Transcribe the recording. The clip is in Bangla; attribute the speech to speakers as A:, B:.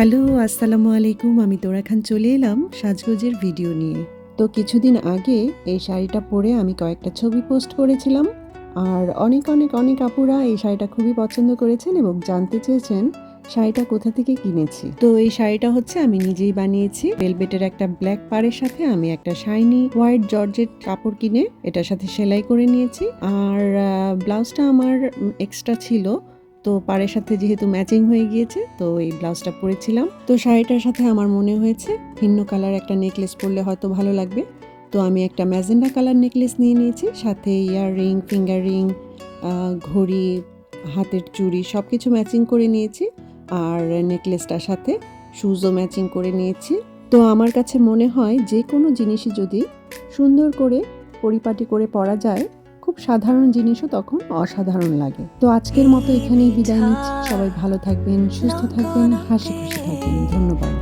A: হ্যালো, আসসালামু আলাইকুম। আমি তোরা খান চলে এলাম সাজগোজের ভিডিও নিয়ে। তো কিছুদিন আগে এই শাড়িটা পরে আমি কয়েকটা ছবি পোস্ট করেছিলাম আর অনেক অনেক অনেক আপুরা এই শাড়িটা খুবই পছন্দ করেছেন এবং জানতে চেয়েছেন শাড়িটা কোথা থেকে কিনেছি। তো এই শাড়িটা হচ্ছে আমি নিজেই বানিয়েছি। ভেলভেটের একটা ব্ল্যাক পাড়ের সাথে আমি একটা শাইনি হোয়াইট জর্জেট কাপড় কিনে এটার সাথে সেলাই করে নিয়েছি। আর ব্লাউজটা আমার এক্সট্রা ছিল। তো পাড়ের সাথে যেহেতু ম্যাচিং হয়ে গিয়েছে, তো এই ব্লাউজটা পরেছিলাম। তো শাড়িটার সাথে আমার মনে হয়েছে, ভিন্ন কালার একটা নেকলেস পরলে হয়তো ভালো লাগবে। তো আমি একটা ম্যাজেন্ডা কালার নেকলেস নিয়ে নিয়েছি, সাথে ইয়ার রিং ফিঙ্গার রিং ঘড়ি, হাতের চুড়ি সব কিছু ম্যাচিং করে নিয়েছি। আর নেকলেসটার সাথে শুজও ম্যাচিং করে নিয়েছি। তো আমার কাছে মনে হয় যে কোনো জিনিসই যদি সুন্দর করে পরিপাটি করে পরা যায় খুব সাধারণ জিনিসও তখন অসাধারণ লাগে। তো আজকের মতো এখানেই বিদায় নিচ্ছি। সবাই ভালো থাকবেন, সুস্থ থাকবেন, হাসি খুশি থাকবেন। ধন্যবাদ।